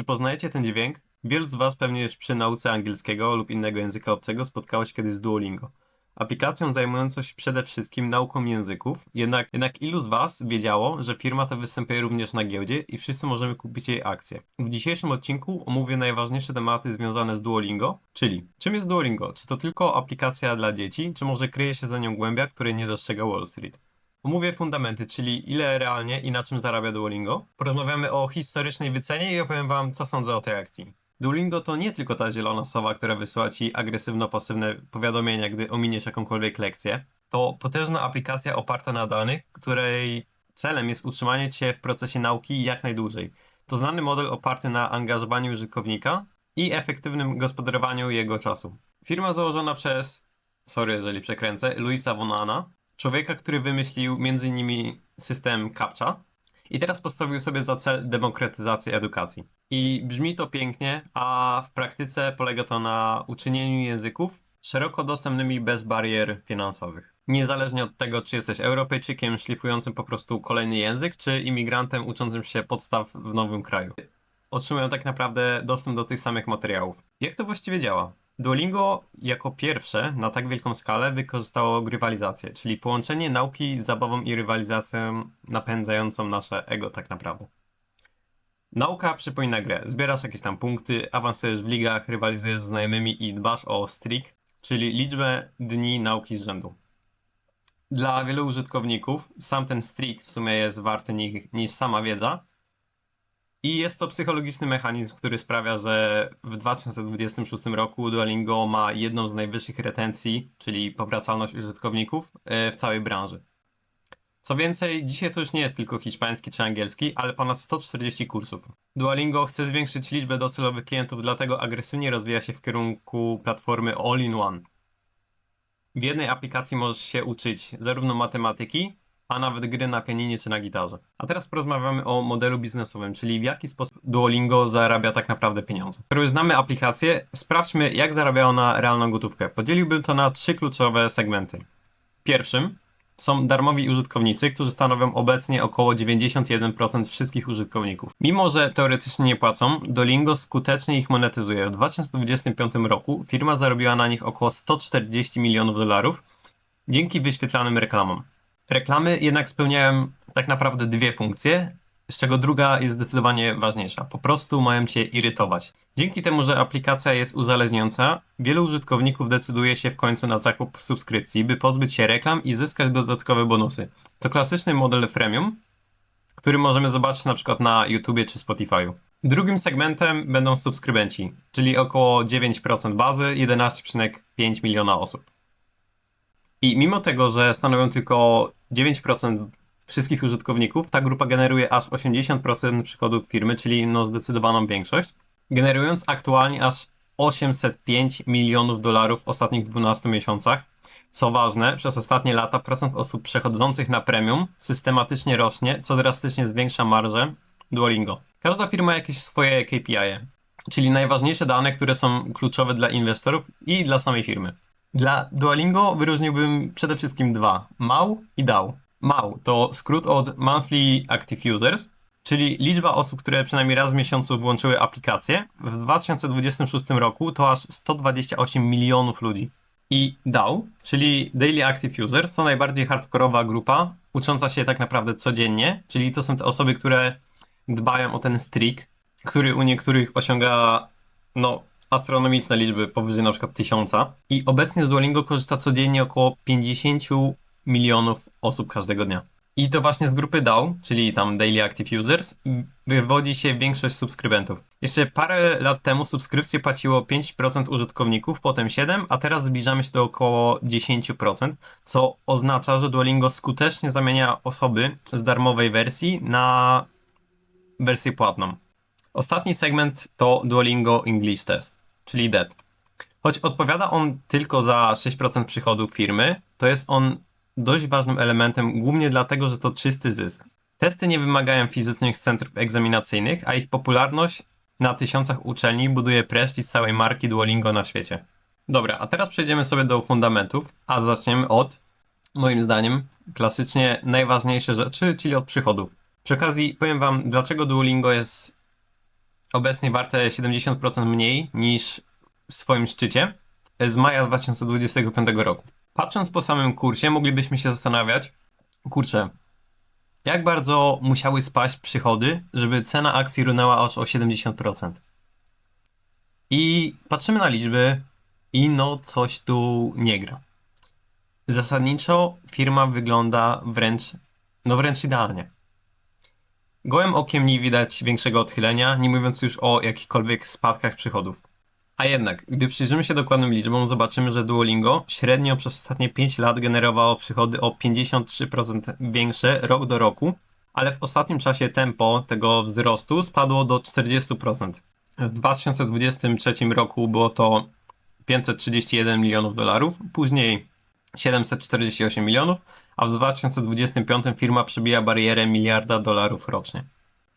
Czy poznajecie ten dźwięk? Wielu z Was pewnie już przy nauce angielskiego lub innego języka obcego spotkało się kiedyś z Duolingo. Aplikacją zajmującą się przede wszystkim nauką języków, jednak, jednak ilu z Was wiedziało, że firma ta występuje również na giełdzie i wszyscy możemy kupić jej akcje? W dzisiejszym odcinku omówię najważniejsze tematy związane z Duolingo, czyli czym jest Duolingo? Czy to tylko aplikacja dla dzieci, czy może kryje się za nią głębia, której nie dostrzega Wall Street? Omówię fundamenty, czyli ile realnie i na czym zarabia Duolingo. Porozmawiamy o historycznej wycenie i opowiem Wam, co sądzę o tej akcji. Duolingo to nie tylko ta zielona sowa, która wysyła Ci agresywno-pasywne powiadomienia, gdy ominiesz jakąkolwiek lekcję. To potężna aplikacja oparta na danych, której celem jest utrzymanie Cię w procesie nauki jak najdłużej. To znany model oparty na angażowaniu użytkownika i efektywnym gospodarowaniu jego czasu. Firma założona przez, sorry jeżeli przekręcę, Luisa Vonana, człowieka, który wymyślił m.in. system CAPTCHA i teraz postawił sobie za cel demokratyzację edukacji. I brzmi to pięknie, a w praktyce polega to na uczynieniu języków szeroko dostępnymi bez barier finansowych. Niezależnie od tego, czy jesteś Europejczykiem szlifującym po prostu kolejny język, czy imigrantem uczącym się podstaw w nowym kraju. Otrzymują tak naprawdę dostęp do tych samych materiałów. Jak to właściwie działa? Duolingo jako pierwsze na tak wielką skalę wykorzystało grywalizację, czyli połączenie nauki z zabawą i rywalizacją napędzającą nasze ego tak naprawdę. Nauka przypomina grę. Zbierasz jakieś tam punkty, awansujesz w ligach, rywalizujesz z znajomymi i dbasz o streak, czyli liczbę dni nauki z rzędu. Dla wielu użytkowników sam ten streak w sumie jest warty niż, sama wiedza, i jest to psychologiczny mechanizm, który sprawia, że w 2026 roku Duolingo ma jedną z najwyższych retencji, czyli powracalność użytkowników e, w całej branży. Co więcej, dzisiaj to już nie jest tylko hiszpański czy angielski, ale ponad 140 kursów. Duolingo chce zwiększyć liczbę docelowych klientów, dlatego agresywnie rozwija się w kierunku platformy All-in-One. W jednej aplikacji możesz się uczyć zarówno matematyki, a nawet gry na pianinie czy na gitarze. A teraz porozmawiamy o modelu biznesowym, czyli w jaki sposób Duolingo zarabia tak naprawdę pieniądze. Skoro już znamy aplikację, sprawdźmy jak zarabia ona realną gotówkę. Podzieliłbym to na trzy kluczowe segmenty. Pierwszym są darmowi użytkownicy, którzy stanowią obecnie około 91% wszystkich użytkowników. Mimo, że teoretycznie nie płacą, Duolingo skutecznie ich monetyzuje. W 2025 roku firma zarobiła na nich około 140 milionów dolarów dzięki wyświetlanym reklamom. Reklamy jednak spełniają tak naprawdę dwie funkcje, z czego druga jest zdecydowanie ważniejsza. Po prostu mają cię irytować. Dzięki temu, że aplikacja jest uzależniająca, wielu użytkowników decyduje się w końcu na zakup subskrypcji, by pozbyć się reklam i zyskać dodatkowe bonusy. To klasyczny model freemium, który możemy zobaczyć na przykład na YouTubie czy Spotify'u. Drugim segmentem będą subskrybenci, czyli około 9% bazy, 11,5 miliona osób. I mimo tego, że stanowią tylko 9% wszystkich użytkowników, ta grupa generuje aż 80% przychodów firmy, czyli no zdecydowaną większość, generując aktualnie aż 805 milionów dolarów w ostatnich 12 miesiącach. Co ważne, przez ostatnie lata procent osób przechodzących na premium systematycznie rośnie, co drastycznie zwiększa marżę Duolingo. Każda firma ma jakieś swoje KPI, czyli najważniejsze dane, które są kluczowe dla inwestorów i dla samej firmy. Dla Duolingo wyróżniłbym przede wszystkim dwa: MAU i DAO. MAU to skrót od Monthly Active Users, czyli liczba osób, które przynajmniej raz w miesiącu włączyły aplikację. W 2026 roku to aż 128 milionów ludzi. I DAO, czyli Daily Active Users, to najbardziej hardkorowa grupa, ucząca się tak naprawdę codziennie, czyli to są te osoby, które dbają o ten streak, który u niektórych osiąga no, astronomiczne liczby, powyżej na przykład tysiąca. I obecnie z Duolingo korzysta codziennie około 50 milionów osób każdego dnia. I to właśnie z grupy DAO, czyli tam Daily Active Users, wywodzi się większość subskrybentów. Jeszcze parę lat temu subskrypcję płaciło 5% użytkowników, potem 7%, a teraz zbliżamy się do około 10%, co oznacza, że Duolingo skutecznie zamienia osoby z darmowej wersji na wersję płatną. Ostatni segment to Duolingo English Test czyli DET. Choć odpowiada on tylko za 6% przychodów firmy, to jest on dość ważnym elementem, głównie dlatego, że to czysty zysk. Testy nie wymagają fizycznych centrów egzaminacyjnych, a ich popularność na tysiącach uczelni buduje prestiż całej marki Duolingo na świecie. Dobra, a teraz przejdziemy sobie do fundamentów, a zaczniemy od, moim zdaniem, klasycznie najważniejsze rzeczy, czyli od przychodów. Przy okazji powiem Wam, dlaczego Duolingo jest obecnie warte 70% mniej niż w swoim szczycie z maja 2025 roku. Patrząc po samym kursie, moglibyśmy się zastanawiać, kurczę, jak bardzo musiały spaść przychody, żeby cena akcji runęła aż o 70%. I patrzymy na liczby i no coś tu nie gra. Zasadniczo firma wygląda wręcz, no wręcz idealnie. Gołym okiem nie widać większego odchylenia, nie mówiąc już o jakichkolwiek spadkach przychodów. A jednak, gdy przyjrzymy się dokładnym liczbom, zobaczymy, że Duolingo średnio przez ostatnie 5 lat generowało przychody o 53% większe rok do roku, ale w ostatnim czasie tempo tego wzrostu spadło do 40%. W 2023 roku było to 531 milionów dolarów, później 748 milionów, a w 2025 firma przebija barierę miliarda dolarów rocznie.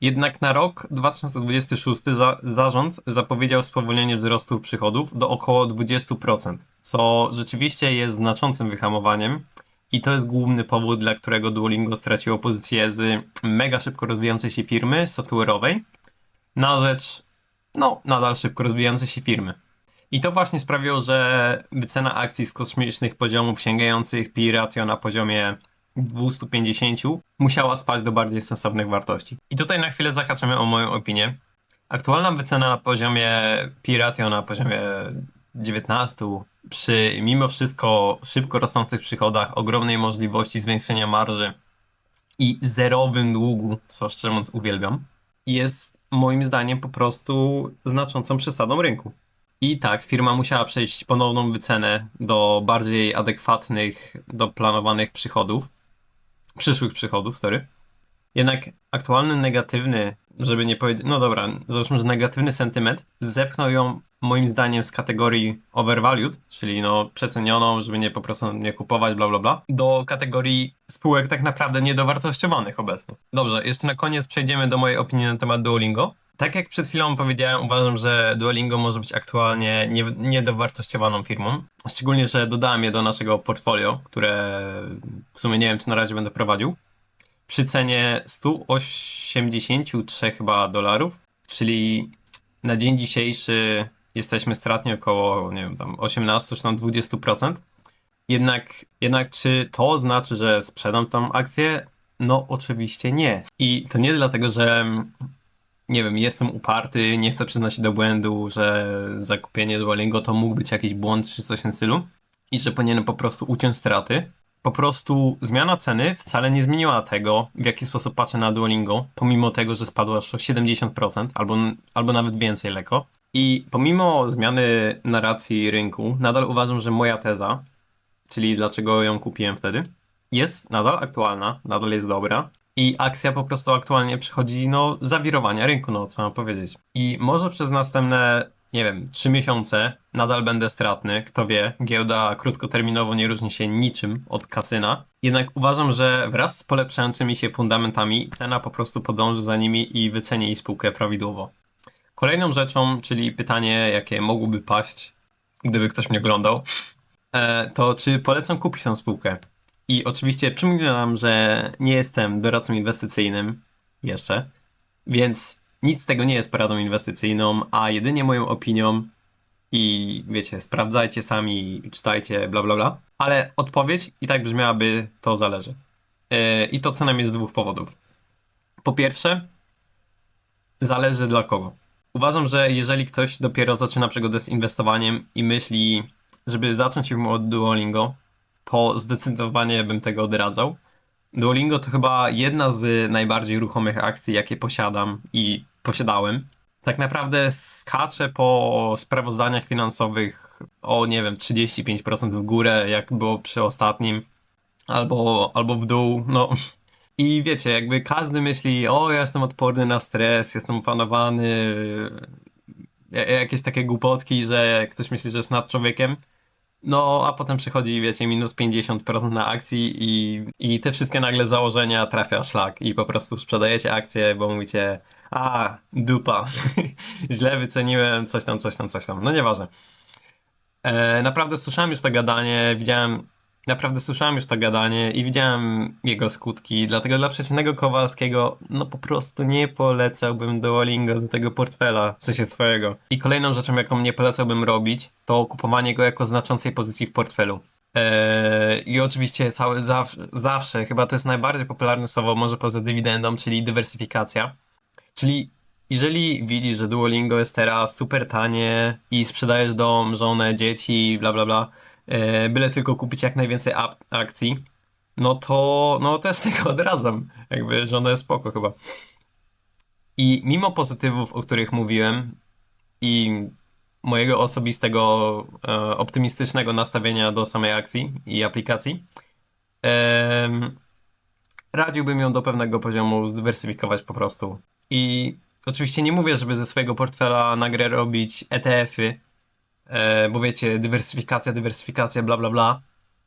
Jednak na rok 2026 za, zarząd zapowiedział spowolnienie wzrostu przychodów do około 20%, co rzeczywiście jest znaczącym wyhamowaniem i to jest główny powód, dla którego Duolingo straciło pozycję z mega szybko rozwijającej się firmy software'owej na rzecz, no, nadal szybko rozwijającej się firmy. I to właśnie sprawiło, że wycena akcji z kosmicznych poziomów sięgających pi ratio na poziomie 250 musiała spać do bardziej sensownych wartości. I tutaj na chwilę zahaczymy o moją opinię. Aktualna wycena na poziomie pi ratio na poziomie 19 przy mimo wszystko szybko rosnących przychodach, ogromnej możliwości zwiększenia marży i zerowym długu, co szczerze mówiąc uwielbiam, jest moim zdaniem po prostu znaczącą przesadą rynku. I tak, firma musiała przejść ponowną wycenę do bardziej adekwatnych do planowanych przychodów, przyszłych przychodów, story. Jednak aktualny negatywny, żeby nie powiedzieć, no dobra, załóżmy, że negatywny sentyment zepchnął ją moim zdaniem z kategorii overvalued, czyli no przecenioną, żeby nie po prostu nie kupować, bla bla bla, do kategorii spółek tak naprawdę niedowartościowanych obecnie. Dobrze, jeszcze na koniec przejdziemy do mojej opinii na temat Duolingo. Tak jak przed chwilą powiedziałem, uważam, że Duolingo może być aktualnie nie, niedowartościowaną firmą. Szczególnie, że dodałem je do naszego portfolio, które w sumie nie wiem, czy na razie będę prowadził. Przy cenie 183 chyba dolarów, czyli na dzień dzisiejszy jesteśmy stratni około, nie wiem, tam 18 czy tam 20%. Jednak, jednak czy to znaczy, że sprzedam tą akcję? No oczywiście nie. I to nie dlatego, że nie wiem, jestem uparty, nie chcę przyznać się do błędu, że zakupienie Duolingo to mógł być jakiś błąd czy coś w tym stylu i że powinienem po prostu uciąć straty. Po prostu zmiana ceny wcale nie zmieniła tego, w jaki sposób patrzę na Duolingo, pomimo tego, że spadło aż o 70% albo, albo nawet więcej lekko. I pomimo zmiany narracji rynku, nadal uważam, że moja teza, czyli dlaczego ją kupiłem wtedy, jest nadal aktualna, nadal jest dobra i akcja po prostu aktualnie przychodzi, no, zawirowania rynku, no, co mam powiedzieć. I może przez następne, nie wiem, trzy miesiące nadal będę stratny, kto wie, giełda krótkoterminowo nie różni się niczym od kasyna. Jednak uważam, że wraz z polepszającymi się fundamentami cena po prostu podąży za nimi i wyceni jej spółkę prawidłowo. Kolejną rzeczą, czyli pytanie, jakie mogłoby paść, gdyby ktoś mnie oglądał, e, to czy polecam kupić tę spółkę? I oczywiście przypominam, że nie jestem doradcą inwestycyjnym jeszcze, więc nic z tego nie jest poradą inwestycyjną, a jedynie moją opinią i wiecie, sprawdzajcie sami, czytajcie, bla bla bla. Ale odpowiedź i tak brzmiałaby, to zależy. Yy, I to co najmniej z dwóch powodów. Po pierwsze, zależy dla kogo. Uważam, że jeżeli ktoś dopiero zaczyna przygodę z inwestowaniem i myśli, żeby zacząć ją od Duolingo, to zdecydowanie bym tego odradzał. Duolingo to chyba jedna z najbardziej ruchomych akcji, jakie posiadam i posiadałem. Tak naprawdę skacze po sprawozdaniach finansowych o, nie wiem, 35% w górę, jak było przy ostatnim, albo, albo w dół. No. I wiecie, jakby każdy myśli, o, ja jestem odporny na stres, jestem opanowany, jakieś takie głupotki, że ktoś myśli, że jest nad człowiekiem. No, a potem przychodzi, wiecie, minus 50% na akcji i, i te wszystkie nagle założenia trafia szlak i po prostu sprzedajecie akcje, bo mówicie, a, dupa, źle wyceniłem, coś tam, coś tam, coś tam. No nieważne. E, naprawdę słyszałem już to gadanie, widziałem naprawdę słyszałem już to gadanie i widziałem jego skutki, dlatego dla przeciwnego Kowalskiego, no po prostu nie polecałbym Duolingo do tego portfela, w sensie swojego. I kolejną rzeczą, jaką nie polecałbym robić, to kupowanie go jako znaczącej pozycji w portfelu. Eee, I oczywiście cały, zawsze, zawsze, chyba to jest najbardziej popularne słowo, może poza dywidendą, czyli dywersyfikacja. Czyli jeżeli widzisz, że Duolingo jest teraz super tanie i sprzedajesz dom, żonę, dzieci, bla bla bla, byle tylko kupić jak najwięcej akcji, no to no też tego odradzam. Jakby, że ono jest spoko chyba. I mimo pozytywów, o których mówiłem i mojego osobistego e, optymistycznego nastawienia do samej akcji i aplikacji, em, radziłbym ją do pewnego poziomu zdywersyfikować po prostu. I oczywiście nie mówię, żeby ze swojego portfela na grę robić ETF-y, e, bo wiecie, dywersyfikacja, dywersyfikacja, bla bla bla,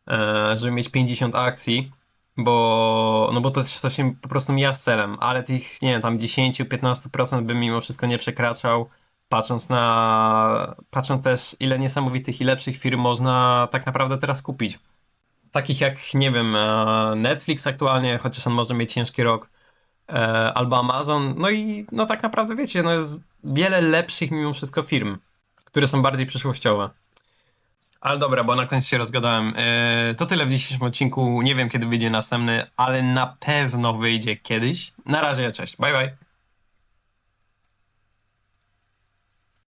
e, żeby mieć 50 akcji, bo, no bo to, to się po prostu mija z celem, ale tych, nie wiem, tam 10-15% bym mimo wszystko nie przekraczał, patrząc na, patrząc też ile niesamowitych i lepszych firm można tak naprawdę teraz kupić. Takich jak, nie wiem, e, Netflix aktualnie, chociaż on może mieć ciężki rok, albo Amazon, no i no tak naprawdę wiecie, no jest wiele lepszych mimo wszystko firm, które są bardziej przyszłościowe. Ale dobra, bo na koniec się rozgadałem. E, to tyle w dzisiejszym odcinku. Nie wiem kiedy wyjdzie następny, ale na pewno wyjdzie kiedyś. Na razie, cześć. Bye bye.